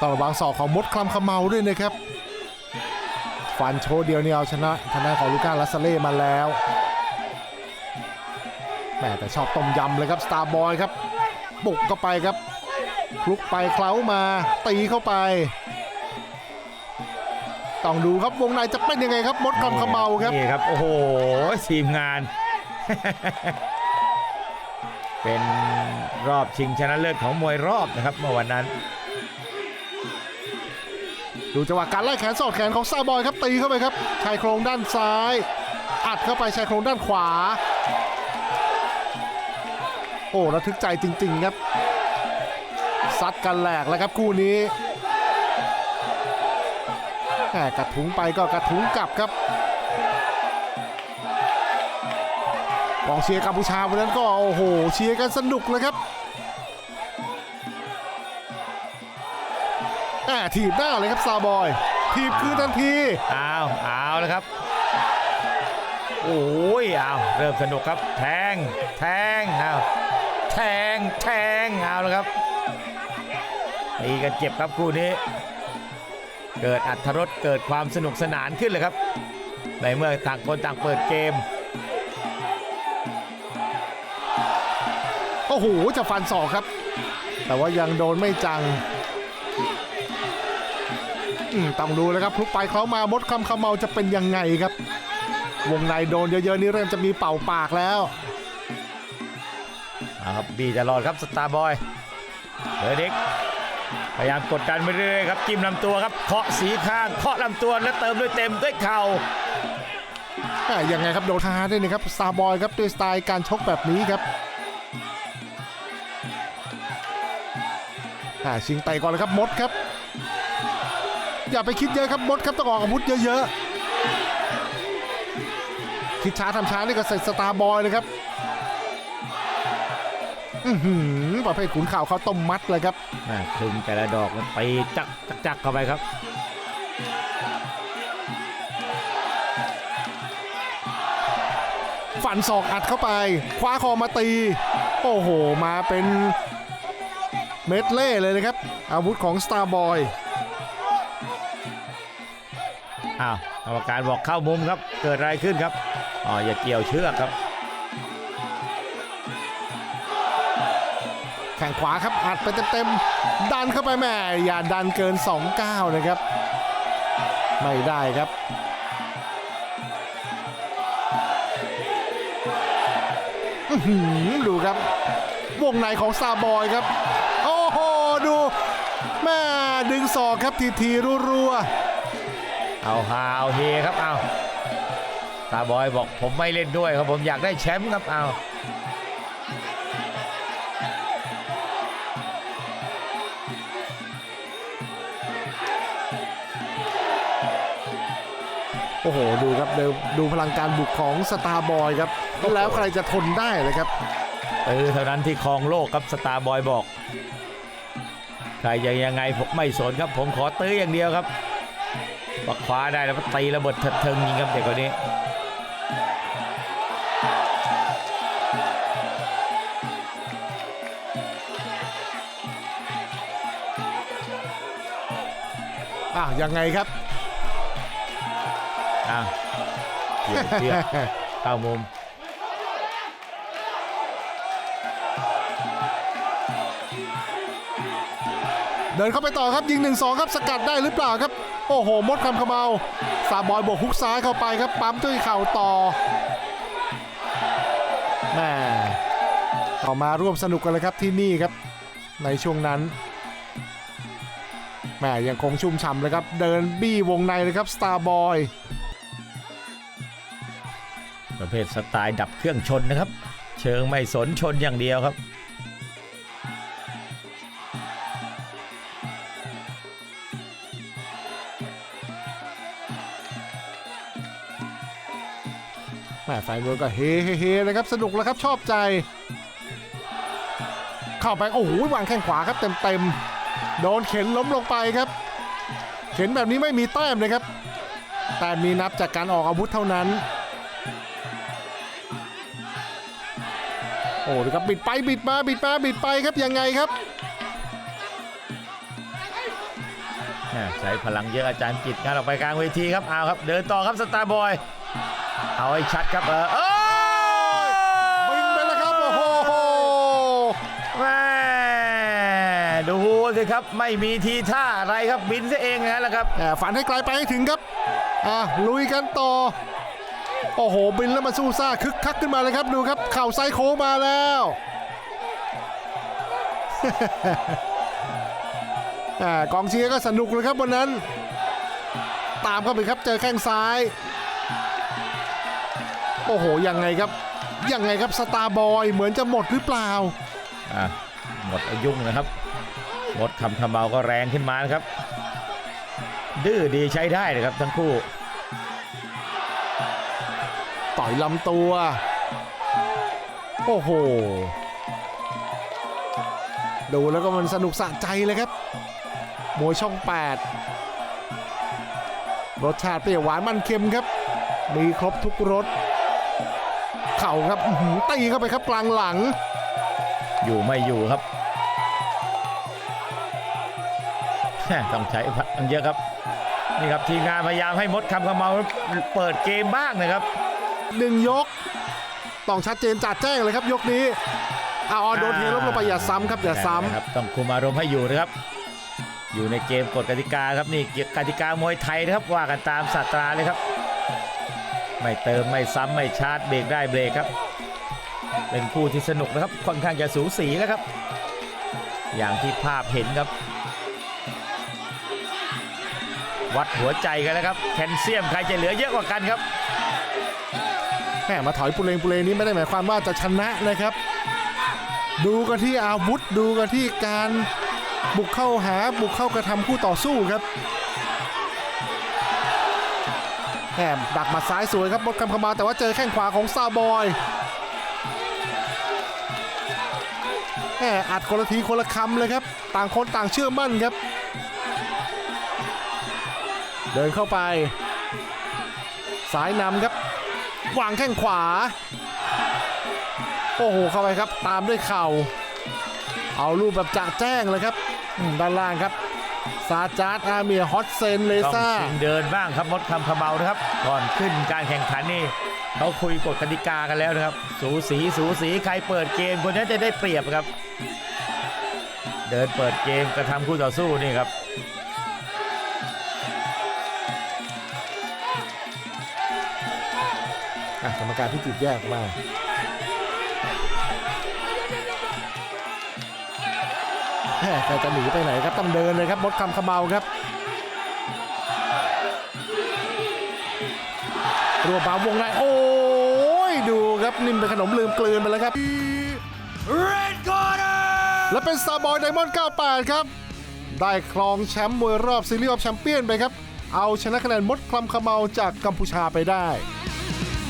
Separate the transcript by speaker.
Speaker 1: ต้องระวังศอกของมดคลำขมเมาด้วยนะครับ ฟันโชว์เดียวเนี่ยเอาชนะทางด้านของลูก้าลัสเล่มาแล้วแหมแต่ชอบต้มยำเลยครับสตาร์บอยครับบุกเข้าไปครับคลุกไปเคล้ามาตีเข้าไป ต้องดูครับวงในจะเป็นยังไงครับมดคำขมเมาครับ
Speaker 2: นี่ครับ โอ้โหทีมงาน เป็นรอบชิงชนะเลิศของมวยรอบนะครับเมื่อวันนั้น
Speaker 1: ดูจังหวะการไล่แขนสอดแขนของซาบอยครับตีเข้าไปครับชายโครงด้านซ้าย อัดเข้าไปชายโครงด้านขวา โอ้ระทึกใจจริง ๆ ครับซัดกันแหลกแล้วครับคู่นี้แหมกระทุงไปก็กระทุงกลับครับกองเชียร์กัมพูชาวันนั้นก็โอ้โหเชียร์กันสนุกเลยครับ แหมถีบหน้าเลยครับซาบอย ถีบคืนทันที
Speaker 2: อ้าวอ้าวแล้วครับ โอ้ยอ้าวเริ่มสนุกครับ แทง แทงอ้าวแทง แทงเอาแล้วครับตีกันเจ็บครับคู่นี้ เกิดอัธรสเกิดความสนุกสนานขึ้นเลยครับ ในเมื่อต่างคนต่างเปิดเกม
Speaker 1: โอ้โหจะฟันศอกครับ แต่ว่ายังโดนไม่จังอืม ต้องดูแล้วครับพลุกไปเขามามดคำขมเมาจะเป็นยังไงครับ วงในโดนเยอะๆนี่เริ่มจะมีเป่าปากแล้ว
Speaker 2: เอาครับบีจะรอดครับสตาร์บอยเดอเด็กพยายามกดดันไปเรื่อยๆครับจิ้มลำตัวครับเคาะสีข้างเคาะลำตัวแล้วเติมด้วยเต็มด้วยเข่า
Speaker 1: อะยังไงครับโดนทาด้วยนะครับซาบอยครับด้วยสไตล์การชกแบบนี้ครับอะชิงไตก่อนเลยครับมดครับ อย่าไปคิดเยอะครับมดครับต้องออกอาวุธเยอะๆคิดช้าทำช้านี่ก็ใส่สตาร์บอยเลยครับอือหือประเภทขุนข่าวเขาวต้มมัดเลยครับ
Speaker 2: อ่าคลึงแต่ละดอกมันไปจักจักจักเข้าไปครับ
Speaker 1: ฝันศอกอัดเข้าไป คว้าคอมาตี โอ้โห มาเป็นเม็ดเล่เลยนะครับ อาวุธของ Starboy
Speaker 2: อ้าวกรรมการบอกเข้ามุมครับ เกิดอะไรขึ้นครับอ๋ออย่าเกี่ยวเชือกครับ
Speaker 1: แข่งขวาครับอัดไปเต็มๆดันเข้าไปแม่อย่าดันเกิน2ก้าวนะครับ ไม่ได้ครับดูครับ วงในของซาบอยครับ โอ้โห ดู แม่ดึงศอกครับทีทีรัวๆ
Speaker 2: เอาฮาเอาเฮครับเอาตาบอยบอกผมไม่เล่นด้วยครับผมอยากได้แชมป์ครับเอา
Speaker 1: โอ้โหดูครับดูดูพลังการบุกของสตาร์บอยครับแล้วใครจะทนได้เลยครับ
Speaker 2: เออเท่านั้นที่ครองโลกครับสตาร์บอยบอก ใครจะยังไงผมไม่สนครับผมขอตื้ออย่างเดียวครับ ปักคว้าได้แล้วก็ตีระเบิดเถิดเทิงยิงครับเด็กคนนี้
Speaker 1: อะยังไงครับ
Speaker 2: อะเกี่ยวเชือกเข้ามุม
Speaker 1: เดินเข้าไปต่อครับยิง 1-2 ครับสกัดได้หรือเปล่าครับ โอ้โห มดคำขมเมาซาบอยบวกฮุกซ้ายเข้าไปครับ ปั๊มด้วยเข่าต่อแม่ต่อมาร่วมสนุกกันเลยครับที่นี่ครับ ในช่วงนั้นแม่ยังคงชุ่มฉ่ำเลยครับ เดินบี้วงในเลยครับ Starboy
Speaker 2: ประเภทสไตล์ดับเครื่องชนนะครับ เชิงไม่สนชนอย่างเดียวครับ
Speaker 1: ม่แฟนมวยก็เฮเฮเฮเลยครับ สนุกแล้วครับชอบใจ เข้าไป โอ้โหวางแข้งขวาครับเต็มเต็มๆโดนเข็นล้มลงไปครับ เข็นแบบนี้ไม่มีแต้มเลยครับ แต่มีนับจากการออกอาวุธเท่านั้น โอ้ดูครับบิดไปบิดมาบิดมาบิดไปครับยังไงครับ
Speaker 2: ใช้พลังเยอะอาจารย์กิจงานออกไปกลางเวทีครับเอาครับ เดินต่อครับสตาร์บอย เอาให้ชัดครับเออเออ
Speaker 1: บินไปแล้วครับโอ้โห
Speaker 2: แม่ดูสิครับไม่มีทีท่าอะไรครับบินซะเองนะแหละครับ
Speaker 1: แหมฝันให้ไกลไปให้ถึงครับอะลุยกันต่อ โอ้โห บินแล้วมาสู้ซ่าคึกคักขึ้นมาเลยครับดูครับเข่าไซโค้งมาแล้ว อ่ากองเชียร์ก็สนุกเลยครับวันนั้น ตามเข้าไปครับเจอแข้งซ้าย โอ้โหยังไงครับยังไงครับสตาร์บอยเหมือนจะหมดหรือเปล่า
Speaker 2: อะหมดอายุงนะครับ หมดคำคำเบาก็แรงขึ้นมานะครับ ดื้อดีใช้ได้นะครับทั้งคู่
Speaker 1: ต่อยลำตัว โอ้โห ดูแล้วก็มันสนุกสะใจเลยครับมวยช่อง 8 รสชาติเปรี้ยวหวานมันเค็มครับ มีครบทุกรส เข่าครับอื้อหือตีเข้าไปครับกลางหลัง
Speaker 2: อยู่ไม่อยู่ครับแม่ต้องใช้พลังเยอะครับ นี่ครับทีมงานพยายามให้มดคำคำเมาเปิดเกมบ้างนะครับ
Speaker 1: หนึ่งยก ต้องชัดเจนจัดแจ้งเลยครับยกนี้เอาเอาโดนเทล้มลงไปอย่าซ้ำครับอย่าซ้
Speaker 2: นะครับต้องคุมอารมณ์ให้อยู่นะครับ อยู่ในเกมกฎกติกาครับนี่กติกามวยไทยนะครับว่ากันตามศาสตราเลยครับ ไม่เติมไม่ซ้ำไม่ชาร์จเบรกได้เบรกครับ เป็นคู่ที่สนุกนะครับค่อนข้างจะสูสีแล้วครับ อย่างที่ภาพเห็นครับ วัดหัวใจกันแล้วครับแคลเซียมใครจะเหลือเยอะกว่ากันครับ
Speaker 1: แหมมาถอยปุเรงปุเรงนี้ไม่ได้หมายความว่าจะชนะนะครับ ดูกันที่อาวุธดูกันที่การบุกเข้าหาบุกเข้ากระทำคู่ต่อสู้ครับ แหมดักมัดซ้ายสวยครับบดคำขมาแต่ว่าเจอแข้งขวาของซาบอยแหมอัดคนละทีคนละคำเลยครับ ต่างคนต่างเชื่อมั่นครับ เดินเข้าไป สายนำครับ วางแข้งขวา โอ้โหเข้าไปครับ ตามด้วยเข่า เอารูปแบบจะแจ้งเลยครับด้านล่างครับ ซาจาร์ดอาเมียฮอตเซนเล
Speaker 2: ต้อง
Speaker 1: ซ่า
Speaker 2: ชิงเดินบ้างครับมดคำขมเมานะครับ ก่อนขึ้นการแข่งขันนี่เขาคุยกฎกติกากันแล้วนะครับ สูสีสูสีใครเปิดเกมคนนั้นจะได้เปรียบครับ เดินเปิดเกมกระทำคู่ต่อสู้นี่ครับ
Speaker 1: อะกรรมการที่จุดแยกมา แหมใครจะหนีไปไหนครับต้องเดินเลยครับมดคำขมเมาครับรัวบาวงในโอ้ยดูครับนิ่มเป็นขนมลืมกลืนไปแล้วครับ
Speaker 2: Red Corner
Speaker 1: และเป็น Star Boy Diamond 98 ครับ ได้ครองแชมป์มวยรอบซีรีส์ออฟแชมเปี้ยนไปครับ เอาชนะคะแนนมดคลำขมเมาจากกัมพูชาไปได้